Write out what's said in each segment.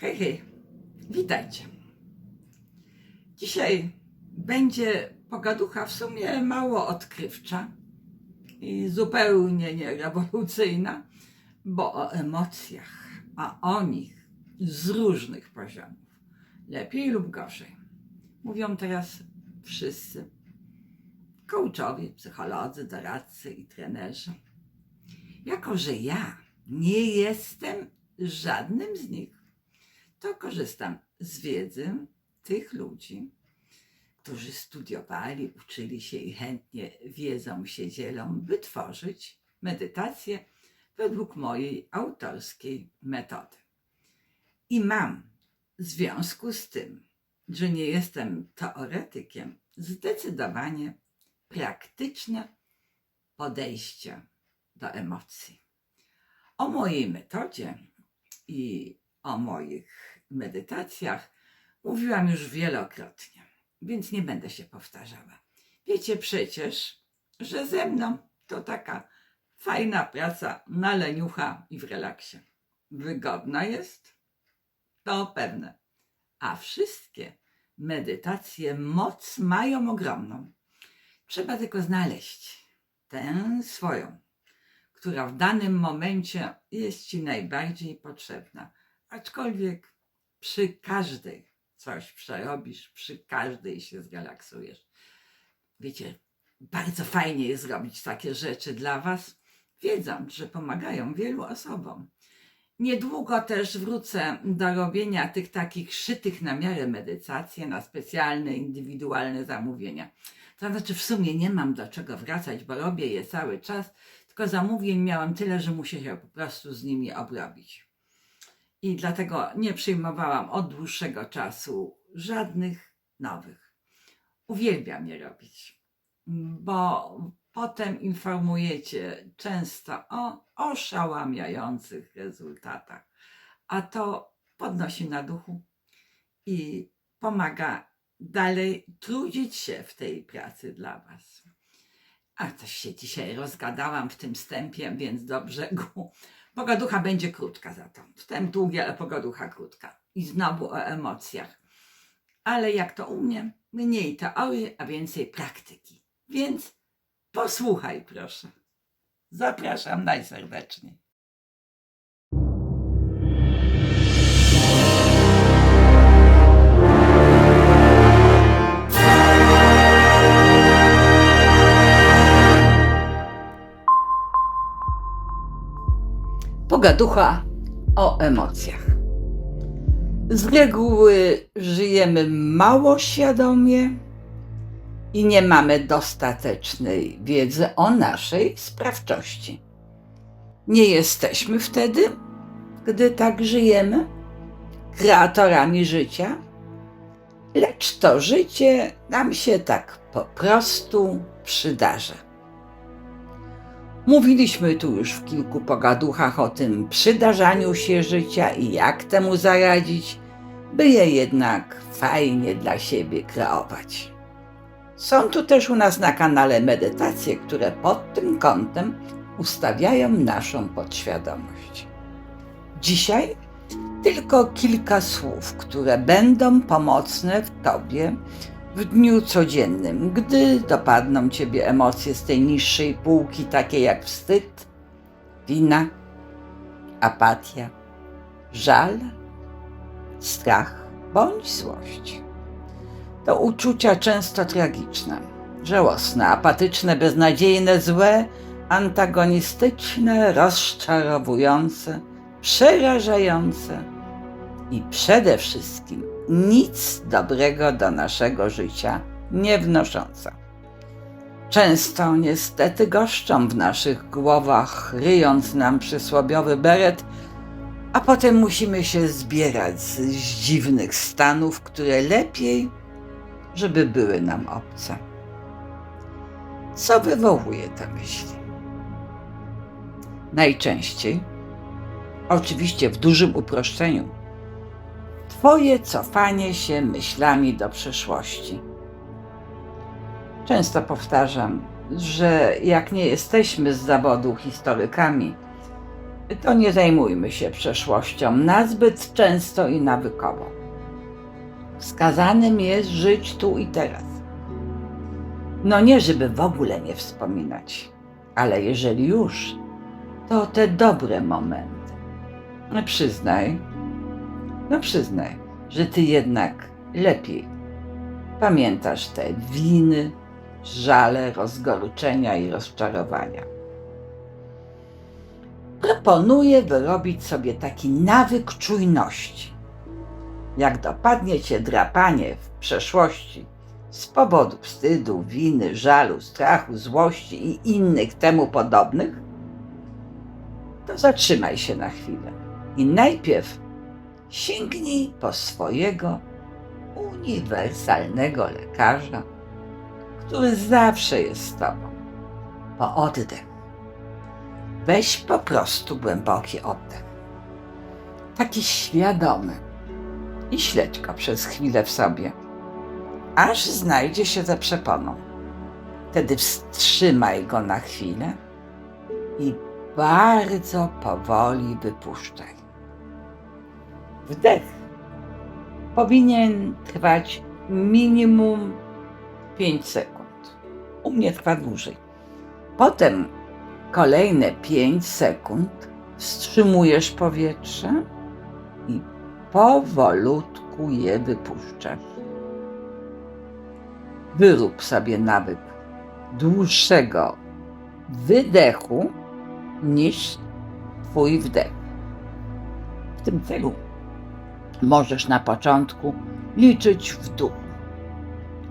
Hej, hej, witajcie. Dzisiaj będzie pogaducha w sumie mało odkrywcza i zupełnie nie rewolucyjna, bo o emocjach, a o nich z różnych poziomów, lepiej lub gorzej, mówią teraz wszyscy. Coachowie, psycholodzy, doradcy i trenerzy. Jako, że ja nie jestem żadnym z nich, to korzystam z wiedzy tych ludzi, którzy studiowali, uczyli się i chętnie wiedzą się dzielą, by tworzyć medytację według mojej autorskiej metody. I mam w związku z tym, że nie jestem teoretykiem, zdecydowanie praktyczne podejście do emocji. O mojej metodzie i o moich medytacjach mówiłam już wielokrotnie, więc nie będę się powtarzała. Wiecie przecież, że ze mną to taka fajna praca na leniucha i w relaksie. Wygodna jest? To pewne. A wszystkie medytacje moc mają ogromną. Trzeba tylko znaleźć tę swoją, która w danym momencie jest Ci najbardziej potrzebna. Aczkolwiek przy każdej coś przerobisz, przy każdej się zrelaksujesz. Wiecie, bardzo fajnie jest robić takie rzeczy dla Was, wiedząc, że pomagają wielu osobom. Niedługo też wrócę do robienia tych takich szytych na miarę medytacji na specjalne, indywidualne zamówienia. To znaczy, w sumie nie mam do czego wracać, bo robię je cały czas, tylko zamówień miałam tyle, że muszę się po prostu z nimi obrobić. I dlatego nie przyjmowałam od dłuższego czasu żadnych nowych. Uwielbiam je robić, bo potem informujecie często o oszałamiających rezultatach, a to podnosi na duchu i pomaga dalej trudzić się w tej pracy dla Was. A coś się dzisiaj rozgadałam w tym wstępie, więc do brzegu. Pogaducha będzie krótka za to. Wstęp długi, ale pogaducha krótka. I znowu o emocjach. Ale jak to u mnie, mniej teorii, a więcej praktyki. Więc posłuchaj proszę. Zapraszam najserdeczniej. Pogaducha o emocjach. Z reguły żyjemy mało świadomie i nie mamy dostatecznej wiedzy o naszej sprawczości. Nie jesteśmy wtedy, gdy tak żyjemy, kreatorami życia, lecz to życie nam się tak po prostu przydarza. Mówiliśmy tu już w kilku pogaduchach o tym przydarzaniu się życia i jak temu zaradzić, by je jednak fajnie dla siebie kreować. Są tu też u nas na kanale medytacje, które pod tym kątem ustawiają naszą podświadomość. Dzisiaj tylko kilka słów, które będą pomocne w Tobie w dniu codziennym, gdy dopadną Ciebie emocje z tej niższej półki, takie jak wstyd, wina, apatia, żal, strach bądź złość. To uczucia często tragiczne, żałosne, apatyczne, beznadziejne, złe, antagonistyczne, rozczarowujące, przerażające i przede wszystkim nic dobrego do naszego życia nie wnoszące. Często niestety goszczą w naszych głowach, ryjąc nam przysłowiowy beret, a potem musimy się zbierać z dziwnych stanów, które lepiej, żeby były nam obce. Co wywołuje te myśli? Najczęściej, oczywiście w dużym uproszczeniu, Twoje cofanie się myślami do przeszłości. Często powtarzam, że jak nie jesteśmy z zawodu historykami, to nie zajmujmy się przeszłością nazbyt często i nawykowo. Wskazanym jest żyć tu i teraz. No nie, żeby w ogóle nie wspominać, ale jeżeli już, to te dobre momenty. Przyznaj, no przyznaj, że ty jednak lepiej pamiętasz te winy, żale, rozgorczenia i rozczarowania. Proponuję wyrobić sobie taki nawyk czujności. Jak dopadnie cię drapanie w przeszłości z powodu wstydu, winy, żalu, strachu, złości i innych temu podobnych, to zatrzymaj się na chwilę i najpierw sięgnij po swojego uniwersalnego lekarza, który zawsze jest z tobą. Po oddech. Weź po prostu głęboki oddech. Taki świadomy. I śledź go przez chwilę w sobie, aż znajdzie się za przeponą. Wtedy wstrzymaj go na chwilę i bardzo powoli wypuszczaj. Wdech powinien trwać minimum 5 sekund. U mnie trwa dłużej. Potem kolejne 5 sekund wstrzymujesz powietrze i powolutku je wypuszczasz. Wyrób sobie nawyk dłuższego wydechu niż Twój wdech. W tym celu możesz na początku liczyć w dół.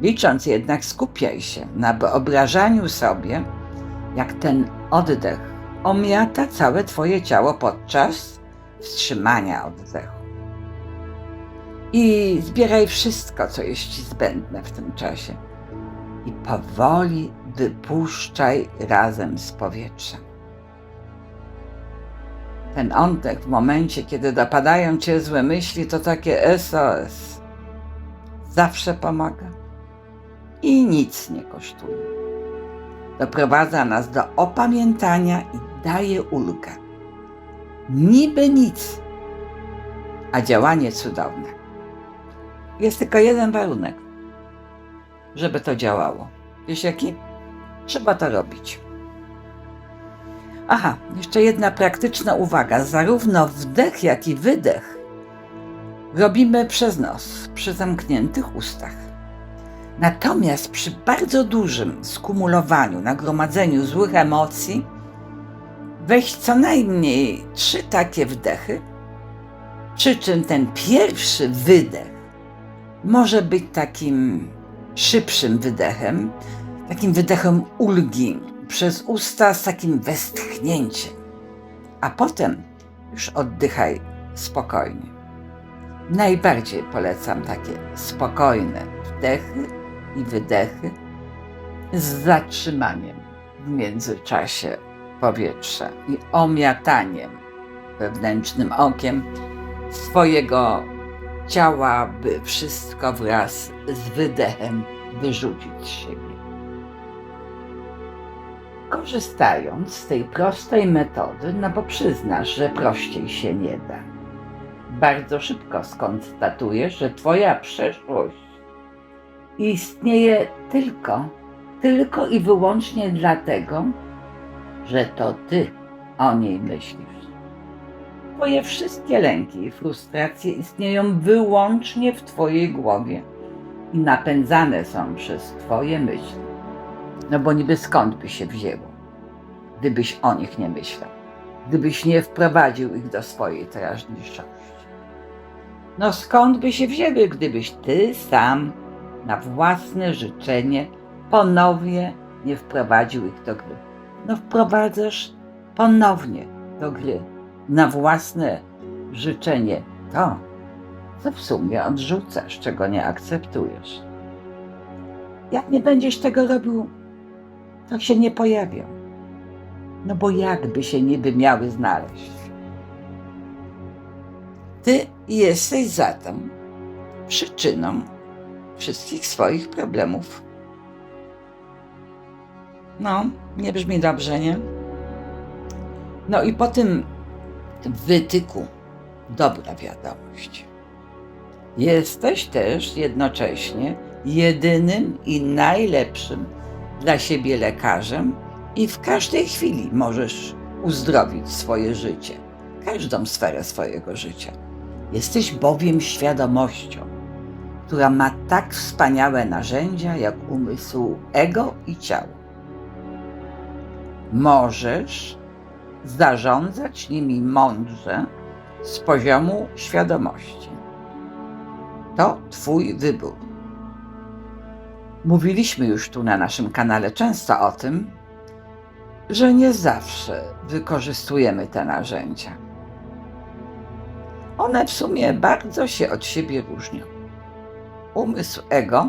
Licząc jednak skupiaj się na wyobrażaniu sobie, jak ten oddech omiata całe Twoje ciało podczas wstrzymania oddechu. I zbieraj wszystko, co jest Ci zbędne w tym czasie. I powoli wypuszczaj razem z powietrzem. Ten oddech w momencie, kiedy dopadają Cię złe myśli, to takie SOS. Zawsze pomaga i nic nie kosztuje. Doprowadza nas do opamiętania i daje ulgę. Niby nic, a działanie cudowne. Jest tylko jeden warunek, żeby to działało. Wiesz jaki? Trzeba to robić. Aha, jeszcze jedna praktyczna uwaga. Zarówno wdech, jak i wydech robimy przez nos, przy zamkniętych ustach. Natomiast przy bardzo dużym skumulowaniu, nagromadzeniu złych emocji, weź co najmniej trzy takie wdechy, przy czym ten pierwszy wydech może być takim szybszym wydechem, takim wydechem ulgi przez usta z takim westchnięciem, a potem już oddychaj spokojnie. Najbardziej polecam takie spokojne wdechy i wydechy z zatrzymaniem w międzyczasie powietrza i omiataniem wewnętrznym okiem swojego ciała, by wszystko wraz z wydechem wyrzucić z siebie. Korzystając z tej prostej metody, no bo przyznasz, że prościej się nie da, bardzo szybko skonstatujesz, że Twoja przeszłość istnieje tylko, tylko i wyłącznie dlatego, że to Ty o niej myślisz. Twoje wszystkie lęki i frustracje istnieją wyłącznie w Twojej głowie i napędzane są przez Twoje myśli. No bo niby skąd by się wzięło, gdybyś o nich nie myślał, gdybyś nie wprowadził ich do swojej teraźniejszości. No skąd by się wzięły, gdybyś Ty sam na własne życzenie ponownie nie wprowadził ich do gry? No wprowadzasz ponownie do gry na własne życzenie to, co w sumie odrzucasz, czego nie akceptujesz. Jak nie będziesz tego robił, to się nie pojawią. No bo jakby się niby miały znaleźć? Ty jesteś zatem przyczyną wszystkich swoich problemów. No, nie brzmi dobrze, nie? No i po tym wytyku dobra wiadomość. Jesteś też jednocześnie jedynym i najlepszym dla siebie lekarzem i w każdej chwili możesz uzdrowić swoje życie, każdą sferę swojego życia. Jesteś bowiem świadomością, która ma tak wspaniałe narzędzia jak umysł, ego i ciało. Możesz zarządzać nimi mądrze z poziomu świadomości. To Twój wybór. Mówiliśmy już tu na naszym kanale często o tym, że nie zawsze wykorzystujemy te narzędzia. One w sumie bardzo się od siebie różnią. Umysł ego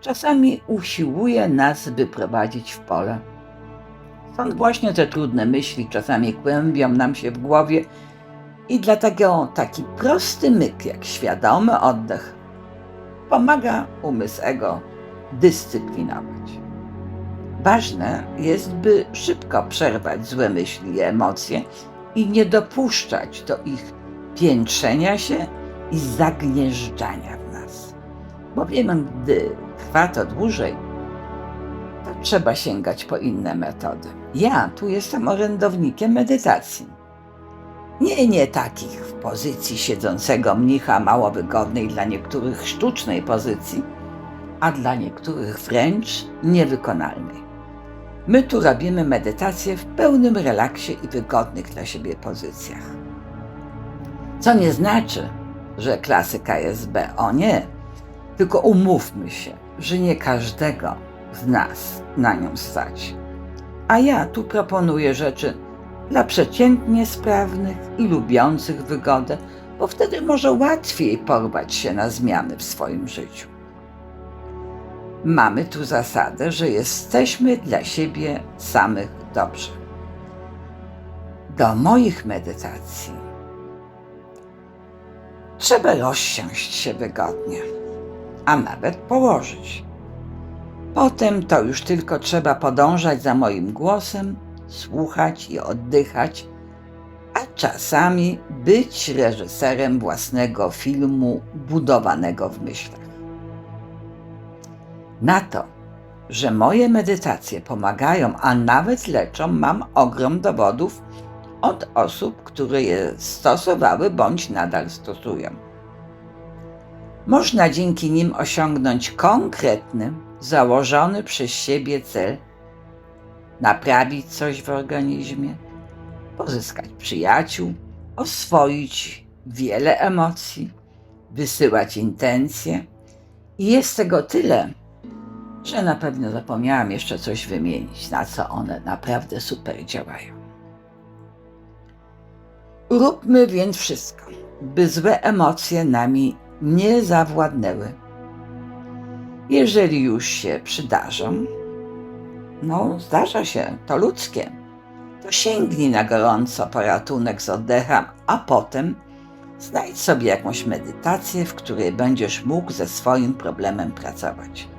czasami usiłuje nas wyprowadzić w pole. Stąd właśnie te trudne myśli czasami kłębią nam się w głowie i dlatego taki prosty myk jak świadomy oddech pomaga umysł ego dyscyplinować. Ważne jest, by szybko przerwać złe myśli i emocje i nie dopuszczać do ich piętrzenia się i zagnieżdżania w nas. Bowiem, gdy trwa to dłużej, to trzeba sięgać po inne metody. Ja tu jestem orędownikiem medytacji. Nie, nie takich w pozycji siedzącego mnicha, mało wygodnej dla niektórych sztucznej pozycji, a dla niektórych wręcz niewykonalnej. My tu robimy medytację w pełnym relaksie i wygodnych dla siebie pozycjach. Co nie znaczy, że klasy KSB, o nie, tylko umówmy się, że nie każdego z nas na nią stać. A ja tu proponuję rzeczy dla przeciętnie sprawnych i lubiących wygodę, bo wtedy może łatwiej porwać się na zmiany w swoim życiu. Mamy tu zasadę, że jesteśmy dla siebie samych dobrzy. Do moich medytacji trzeba rozsiąść się wygodnie, a nawet położyć. Potem to już tylko trzeba podążać za moim głosem, słuchać i oddychać, a czasami być reżyserem własnego filmu budowanego w myślach. Na to, że moje medytacje pomagają, a nawet leczą, mam ogrom dowodów od osób, które je stosowały bądź nadal stosują. Można dzięki nim osiągnąć konkretny, założony przez siebie cel, naprawić coś w organizmie, pozyskać przyjaciół, oswoić wiele emocji, wysyłać intencje. I jest tego tyle, że na pewno zapomniałam jeszcze coś wymienić, na co one naprawdę super działają. Róbmy więc wszystko, by złe emocje nami nie zawładnęły. Jeżeli już się przydarzą, no zdarza się, to ludzkie, to sięgnij na gorąco po ratunek z oddechem, a potem znajdź sobie jakąś medytację, w której będziesz mógł ze swoim problemem pracować.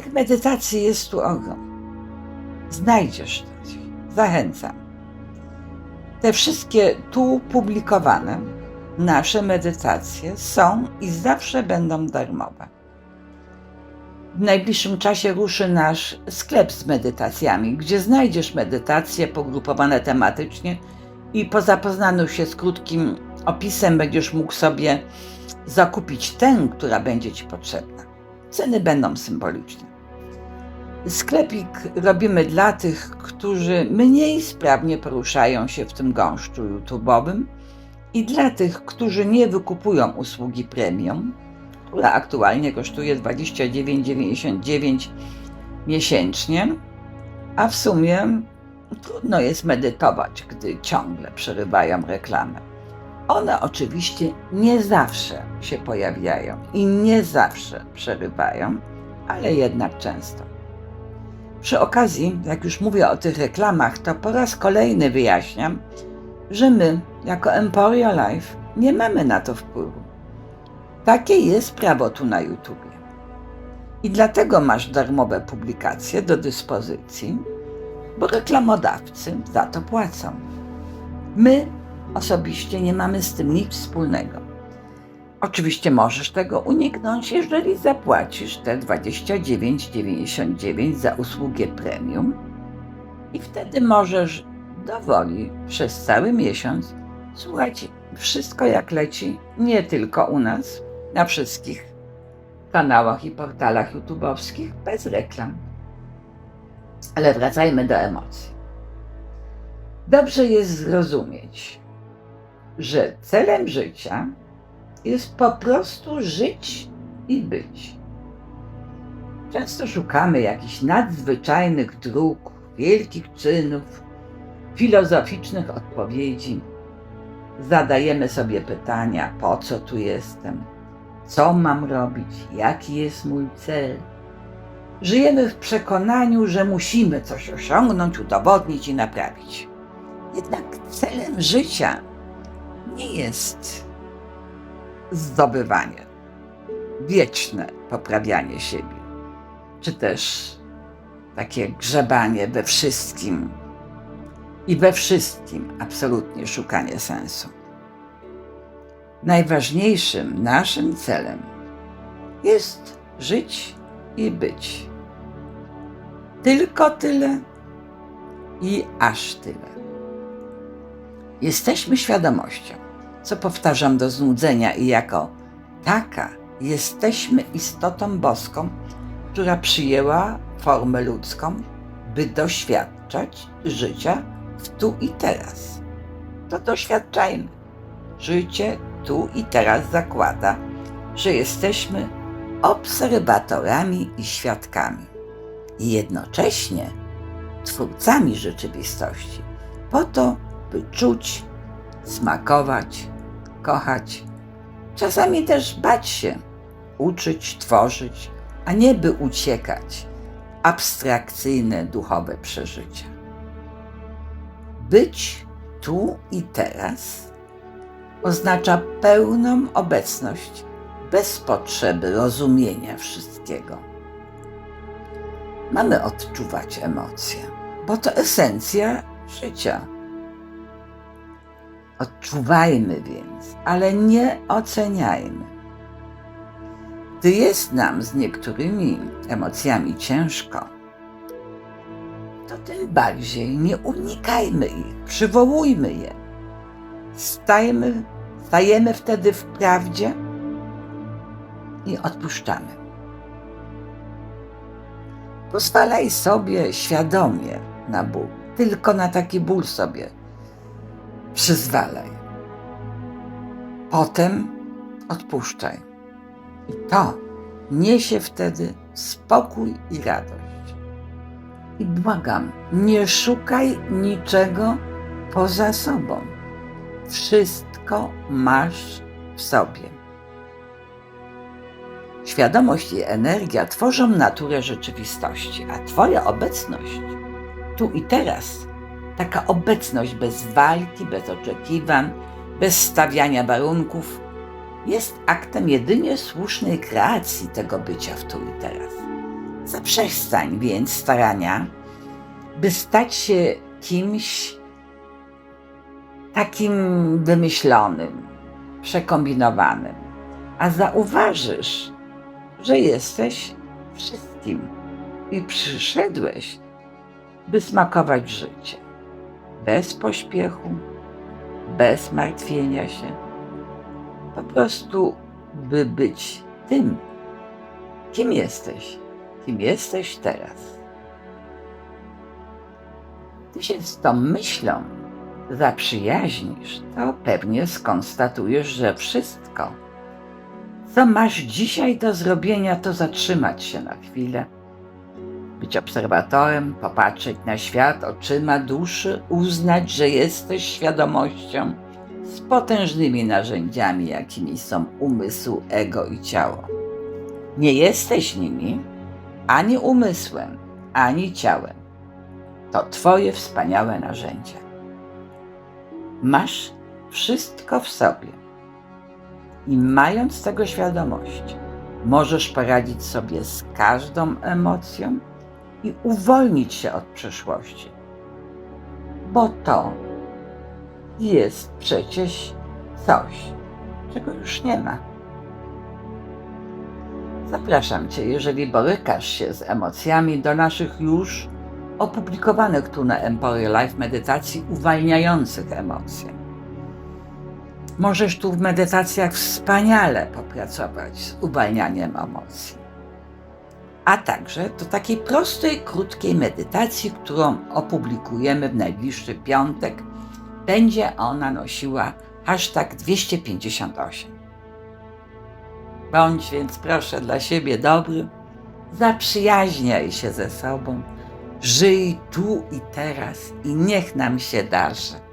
Tych medytacji jest tu ogrom. Znajdziesz coś. Zachęcam. Te wszystkie tu publikowane nasze medytacje są i zawsze będą darmowe. W najbliższym czasie ruszy nasz sklep z medytacjami, gdzie znajdziesz medytacje pogrupowane tematycznie i po zapoznaniu się z krótkim opisem będziesz mógł sobie zakupić tę, która będzie Ci potrzebna. Ceny będą symboliczne. Sklepik robimy dla tych, którzy mniej sprawnie poruszają się w tym gąszczu YouTube'owym i dla tych, którzy nie wykupują usługi premium, która aktualnie kosztuje 29,99 miesięcznie, a w sumie trudno jest medytować, gdy ciągle przerywają reklamę. One oczywiście nie zawsze się pojawiają i nie zawsze przerywają, ale jednak często. Przy okazji, jak już mówię o tych reklamach, to po raz kolejny wyjaśniam, że my, jako Emporio Life, nie mamy na to wpływu. Takie jest prawo tu na YouTubie. I dlatego masz darmowe publikacje do dyspozycji, bo reklamodawcy za to płacą. My osobiście nie mamy z tym nic wspólnego. Oczywiście możesz tego uniknąć, jeżeli zapłacisz te 29,99 za usługę premium i wtedy możesz dowoli przez cały miesiąc słuchać wszystko jak leci, nie tylko u nas, na wszystkich kanałach i portalach YouTube'owskich bez reklam. Ale wracajmy do emocji. Dobrze jest zrozumieć, że celem życia jest po prostu żyć i być. Często szukamy jakichś nadzwyczajnych dróg, wielkich czynów, filozoficznych odpowiedzi. Zadajemy sobie pytania: po co tu jestem? Co mam robić? Jaki jest mój cel? Żyjemy w przekonaniu, że musimy coś osiągnąć, udowodnić i naprawić. Jednak celem życia nie jest zdobywanie, wieczne poprawianie siebie, czy też takie grzebanie we wszystkim i we wszystkim absolutnie szukanie sensu. Najważniejszym naszym celem jest żyć i być. Tylko tyle i aż tyle. Jesteśmy świadomością, co powtarzam do znudzenia, i jako taka jesteśmy istotą boską, która przyjęła formę ludzką, by doświadczać życia w tu i teraz. To doświadczajmy. Życie tu i teraz zakłada, że jesteśmy obserwatorami i świadkami, i jednocześnie twórcami rzeczywistości, po to, by czuć, smakować, kochać, czasami też bać się, uczyć, tworzyć, a nie by uciekać abstrakcyjne duchowe przeżycia. Być tu i teraz oznacza pełną obecność bez potrzeby rozumienia wszystkiego. Mamy odczuwać emocje, bo to esencja życia. Odczuwajmy więc, ale nie oceniajmy. Gdy jest nam z niektórymi emocjami ciężko, to tym bardziej nie unikajmy ich, przywołujmy je. Stajemy, stajemy wtedy w prawdzie i odpuszczamy. Pozwalaj sobie świadomie na ból, tylko na taki ból sobie przyzwalaj. Potem odpuszczaj. I to niesie wtedy spokój i radość. I błagam, nie szukaj niczego poza sobą. Wszystko masz w sobie. Świadomość i energia tworzą naturę rzeczywistości, a Twoja obecność tu i teraz, taka obecność bez walki, bez oczekiwań, bez stawiania warunków, jest aktem jedynie słusznej kreacji tego bycia w tu i teraz. Zaprzestań więc starania, by stać się kimś takim wymyślonym, przekombinowanym, a zauważysz, że jesteś wszystkim i przyszedłeś, by smakować życie. Bez pośpiechu, bez martwienia się. Po prostu, by być tym, kim jesteś, kim jesteś teraz. Ty się z tą myślą zaprzyjaźnisz, to pewnie skonstatujesz, że wszystko, co masz dzisiaj do zrobienia, to zatrzymać się na chwilę, być obserwatorem, popatrzeć na świat oczyma duszy, uznać, że jesteś świadomością z potężnymi narzędziami, jakimi są umysł, ego i ciało. Nie jesteś nimi ani umysłem, ani ciałem. To Twoje wspaniałe narzędzia. Masz wszystko w sobie. I mając tego świadomość, możesz poradzić sobie z każdą emocją i uwolnić się od przeszłości. Bo to jest przecież coś, czego już nie ma. Zapraszam Cię, jeżeli borykasz się z emocjami, do naszych już opublikowanych tu na Empory Life medytacji uwalniających emocje. Możesz tu w medytacjach wspaniale popracować z uwalnianiem emocji. A także do takiej prostej, krótkiej medytacji, którą opublikujemy w najbliższy piątek, będzie ona nosiła hashtag 258. Bądź więc proszę dla siebie dobry, zaprzyjaźniaj się ze sobą, żyj tu i teraz i niech nam się darzy.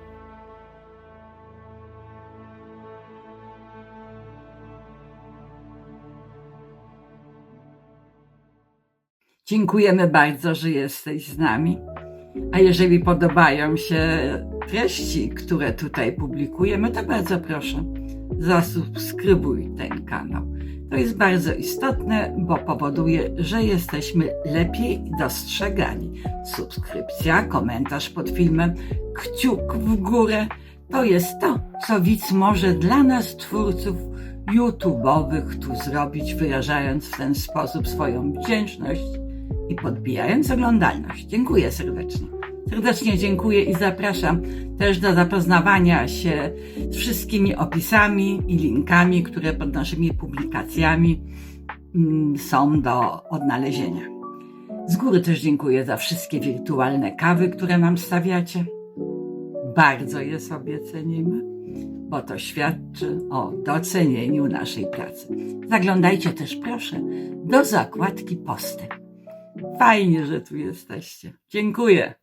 Dziękujemy bardzo, że jesteś z nami. A jeżeli podobają się treści, które tutaj publikujemy, to bardzo proszę, zasubskrybuj ten kanał. To jest bardzo istotne, bo powoduje, że jesteśmy lepiej dostrzegani. Subskrypcja, komentarz pod filmem, kciuk w górę to jest to, co widz może dla nas, twórców YouTube'owych, tu zrobić, wyrażając w ten sposób swoją wdzięczność i podbijając oglądalność. Dziękuję serdecznie. Serdecznie dziękuję i zapraszam też do zapoznawania się z wszystkimi opisami i linkami, które pod naszymi publikacjami mm, są do odnalezienia. Z góry też dziękuję za wszystkie wirtualne kawy, które nam stawiacie. Bardzo je sobie cenimy, bo to świadczy o docenieniu naszej pracy. Zaglądajcie też proszę do zakładki posty. Fajnie, że tu jesteście. Dziękuję.